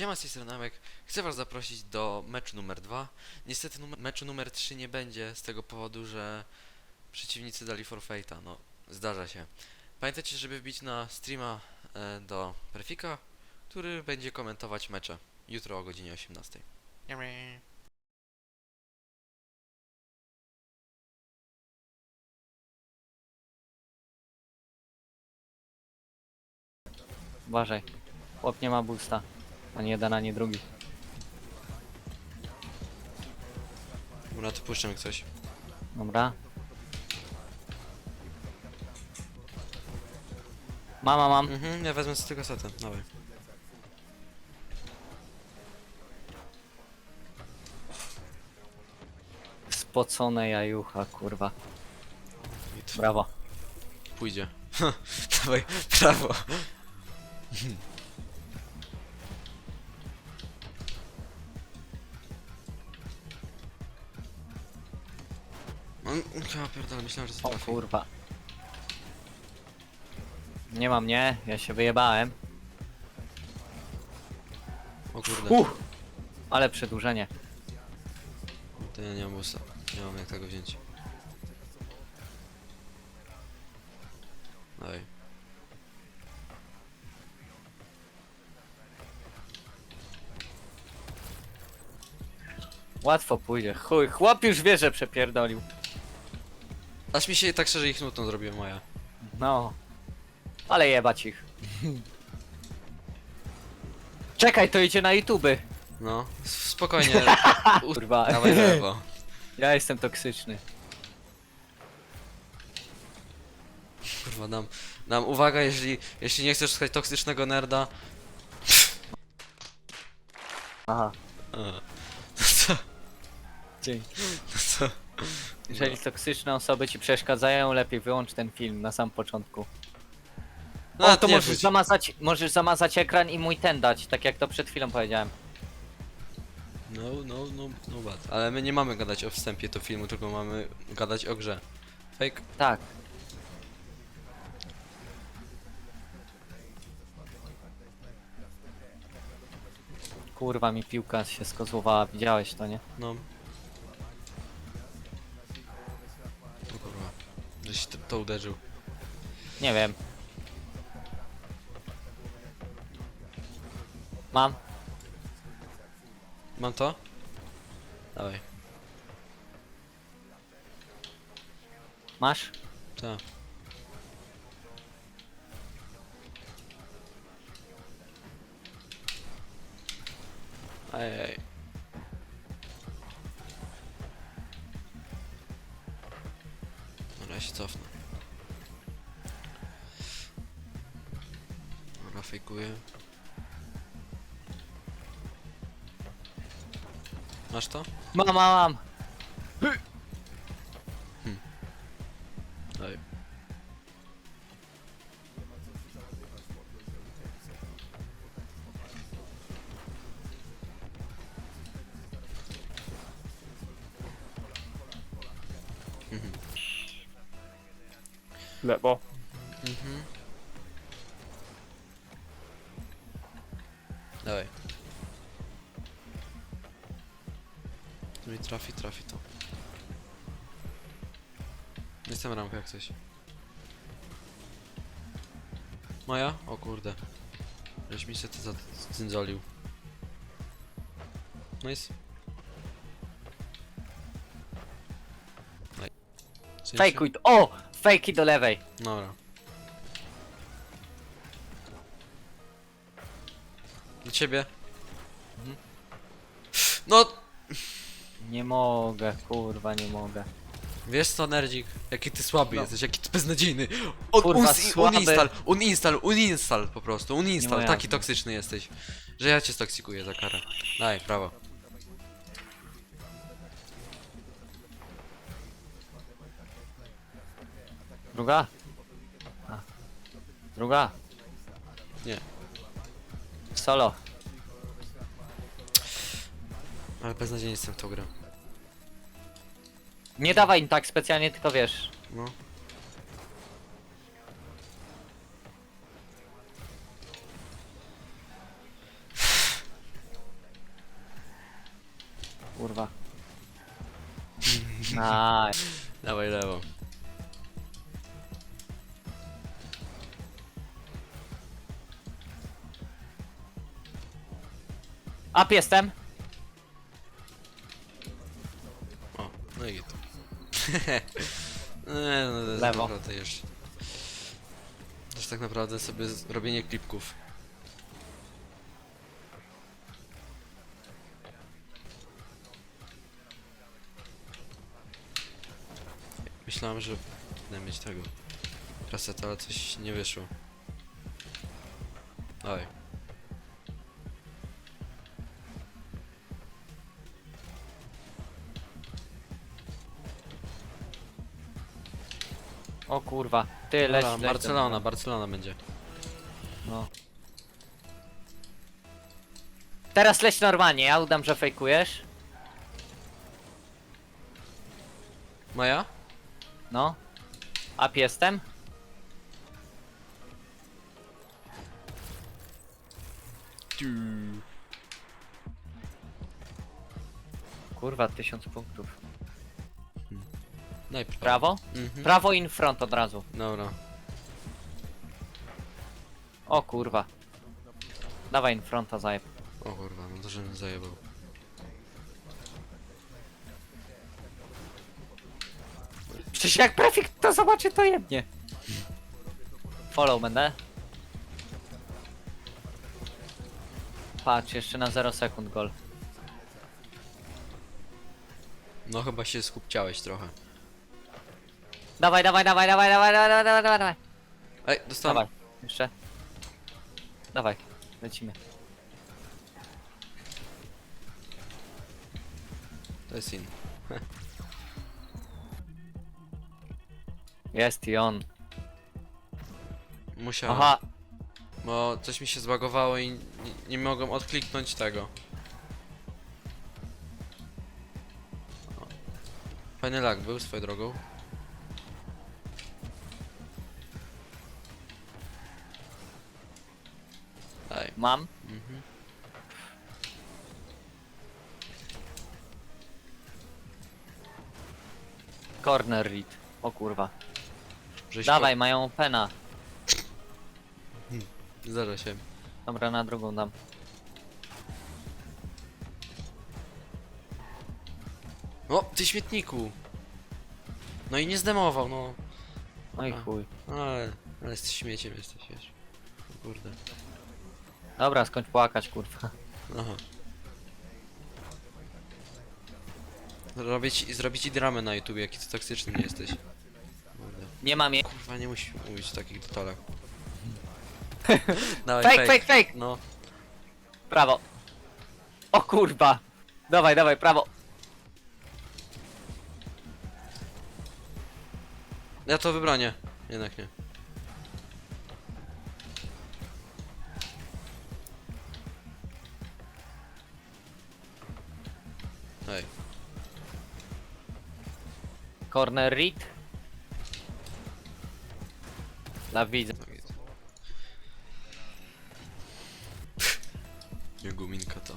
Siema, z tej strony Amek. Chcę was zaprosić do meczu numer 2. Niestety numer, meczu numer 3 nie będzie z tego powodu, że przeciwnicy dali forfeita. No, zdarza się. Pamiętajcie, żeby wbić na streama e, do Prefika, który będzie komentować mecze jutro o godzinie 18. Uważaj. Chłop nie ma boosta. Ani jeden, ani drugi. Dobra, to puszczam jak coś. Dobra. Mama mam. Mhm, ja wezmę z tego setem. Dawaj. Spocone jajucha, kurwa. I Brawo. pójdzie. Dawaj, prawo. Ja pierdolę, myślałem, że O kurwa. Nie ma mnie, ja się wyjebałem. O kurde, Uh! Ale przedłużenie. to ja nie mam busa. Nie mam jak tego wziąć. Dawaj. Łatwo pójdzie. Chuj, chłop już wie, że przepierdolił. Aż mi się tak szczerze ich nutną zrobiła moja. No. Ale jebać ich. Czekaj, to idzie na YouTube. No, s- spokojnie. U- Kurwa. Dawaj lewo. Ja jestem toksyczny. Kurwa, dam, dam uwaga, jeśli, jeśli nie chcesz słuchać toksycznego nerda. Aha. E, To co? Dzięki. To co? Jeżeli toksyczne osoby ci przeszkadzają, lepiej wyłącz ten film na sam początku. No, o, to nie możesz wchodź. zamazać, możesz zamazać ekran i mój ten dać, tak jak to przed chwilą powiedziałem. No, no, no, no bad. Ale my nie mamy gadać o wstępie do filmu, tylko mamy gadać o grze. Fake? Tak. Kurwa mi piłka się skozłowała, widziałeś to, nie? No. To, uderzył. Nie wiem. Mam. Mam to? Dawaj. Masz? Tak. Ej, Dobra, ja się cofnę. Dobra, fejkuję. Masz to? Mam, mam, mam. Daj. Lewo. Mhm. Dawaj. Tu mi trafi, trafi to. Jestem ramka jak coś. Moja? O kurde. Żeś mi się to zadzyndzolił. Nice. Fejkuj to. O! Fejki do lewej. Dobra. Do ciebie. Mhm. No, Nie mogę, kurwa, nie mogę. wiesz co, nerdzik? Jaki ty słaby No. jesteś, jaki ty beznadziejny. On, Kurwa, uns- słaby. uninstall, uninstall, uninstall po prostu, uninstall. moja Taki wina. toksyczny jesteś, że ja cię stoksikuję za karę. Daj, prawo. Druga? A. Druga? Nie. Solo. Ale beznadziejnie jestem w tą grę. Nie dawaj im tak specjalnie, tylko wiesz. No. Kurwa. Nice. Dawaj lewo. Up jestem. O, no i to. Nie, no to jest Lewo. naprawdę jeszcze. To jest tak naprawdę sobie z- robienie klipków. Myślałem, że będę mieć tego kaseta, ale coś nie wyszło. Oj. O kurwa. Ty leć, Dobra, leć Barcelona, tam. Barcelona będzie. No. Teraz leć normalnie, ja udam, że fejkujesz. Maja? No. Up jestem. Kurwa, tysiąc punktów. Najpierw. Prawo? Mhm. Prawo in front od razu. Dobra. O kurwa. Dawaj in fronta zajeb. O kurwa, no to żebym zajebał. Przecież jak prefekt to zobaczy to jednie. Follow będę. Patrz, jeszcze na 0 sekund gol. No chyba się skupciałeś trochę. Dawaj, dawaj, dawaj, dawaj, dawaj, dawaj, dawaj, dawaj, dawaj. Ej, dostałem. Dawaj, jeszcze. Dawaj, lecimy. To jest in. Jest i on. Musiałem. Aha, Bo coś mi się zbagowało i nie, nie mogłem odkliknąć tego. O. Fajny lag był swoją drogą. Mam. Mhm. Corner read. O kurwa. Żeś Dawaj, mają pena. ko- Zdarza się. Dobra, na drugą dam. O, ty śmietniku! No i nie zdemował, no. No i A. chuj. Ale, ale z śmieciem jesteś, wiesz. Kurde. Dobra, skończ płakać, kurwa. Aha. Zrobić, zrobić ci dramę na YouTube, jaki ty toksyczny nie jesteś. Kurde. Nie mam je. Kurwa, nie musisz mówić w takich detalach. Dawaj, Fake, fake, fake! No, Prawo. O kurwa. Dawaj, dawaj, prawo. ja to wybronię. Jednak nie. Corner read. La widzę. tak jest. Nie guminka to.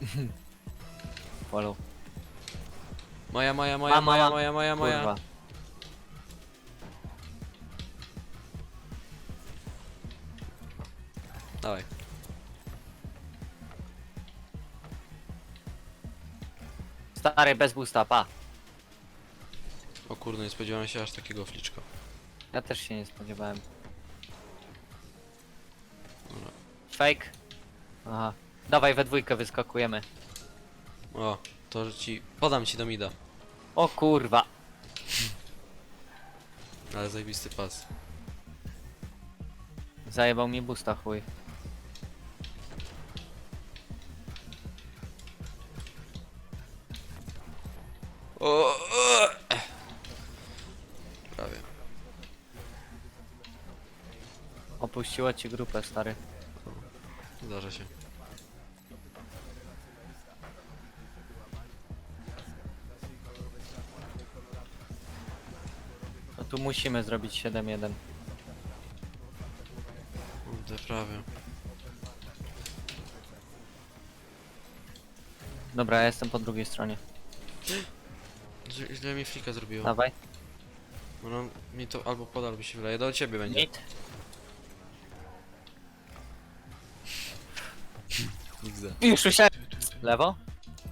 Follow. Moja, moja, moja, moja, moja, moja, moja. Kurwa. Dawaj. Stary, bez boosta, pa. O kurde, nie spodziewałem się aż takiego fliczka. Ja też się nie spodziewałem. Dobra. Fake. Aha. Dawaj, we dwójkę wyskakujemy. O, to że ci... Podam ci do mida. O kurwa. Ale zajebisty pas. Zajebał mi boosta, chuj. O, o! Prawie. Opuściła ci grupę, stary. Zdarza się. No tu musimy zrobić 7-1. Kurde, prawie. Dobra, ja jestem po drugiej stronie. Źle- Źle mi flika zrobiło. Dawaj. No mi to albo poda, albo się wyleje. Do ciebie będzie. XD. Już myślałem. Lewo?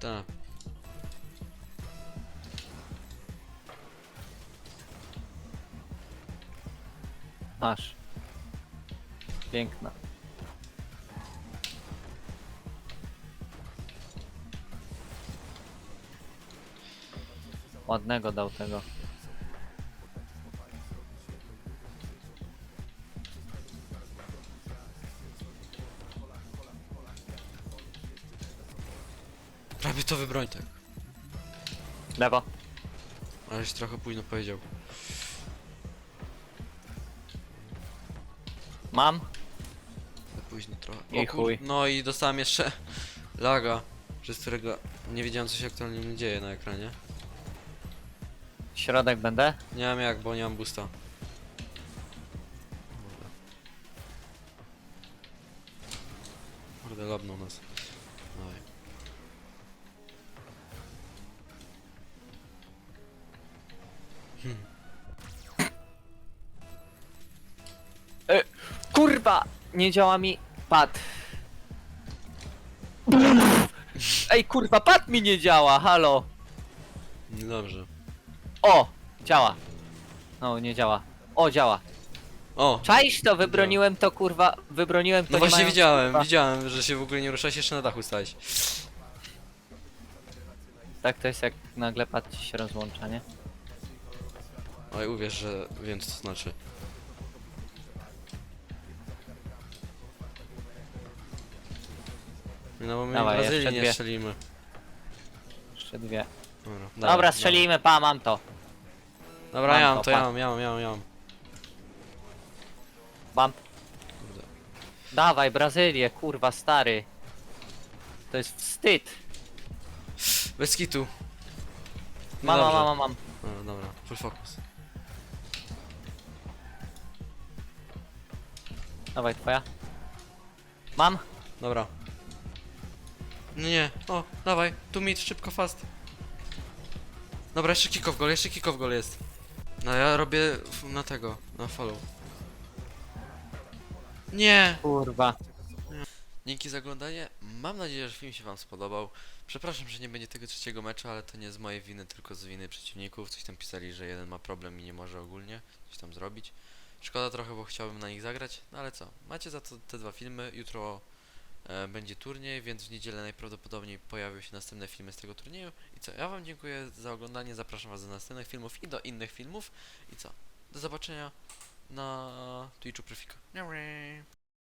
Tak. Masz. Piękna. Ładnego dał tego. Prawie to wybroń tak. Lewo. Ale się trochę późno powiedział. Mam. Za późno trochę. I kur- chuj. No i dostałem jeszcze laga, przez którego nie wiedziałem co się aktualnie dzieje na ekranie. Środek będę. Nie mam jak, bo nie mam boosta. Kurde, lobnął nas. Dawaj. Kurwa! Nie działa mi pad. Ej kurwa, pad mi nie działa, halo! Niedobrze. O! Działa. No, nie działa. O, działa. O! Czaisz to, wybroniłem to kurwa, wybroniłem to No nie właśnie mając, widziałem, kurwa. widziałem, że się w ogóle nie ruszałeś, jeszcze na dachu stałeś. Tak to jest jak nagle pad ci się rozłącza, nie? Oj, uwierz, że wiem co to znaczy. No bo my Dawaj, Brazylii jeszcze nie dwie. strzelimy. Jeszcze dwie. Dobra, Dobra, strzelimy, pa, mam to. Dobra, dobra Mam ja to, mam to, ja pa. mam, ja mam, ja mam, ja mam. Bam. Kurde. Dawaj, Brazylię, kurwa, stary. To jest wstyd. Bez kitu. Mam, mam, mam, mam. No, dobra, full focus. Dawaj, twoja. Mam. Dobra. Nie, nie, o, dawaj, tu mid, szybko, fast. Dobra, jeszcze kick off goal, jeszcze kick off goal jest. No ja robię f- na tego, na follow. Nie! Kurwa. Dzięki za oglądanie. Mam nadzieję, że film się Wam spodobał. Przepraszam, że nie będzie tego trzeciego meczu, ale to nie z mojej winy, tylko z winy przeciwników. Coś tam pisali, że jeden ma problem i nie może ogólnie coś tam zrobić. Szkoda trochę, bo chciałbym na nich zagrać, no ale co. Macie za to te dwa filmy. Jutro e, będzie turniej, więc w niedzielę najprawdopodobniej pojawią się następne filmy z tego turnieju. I co? Ja Wam dziękuję za oglądanie. Zapraszam Was do następnych filmów i do innych filmów. I co? Do zobaczenia na Twitchu Profika.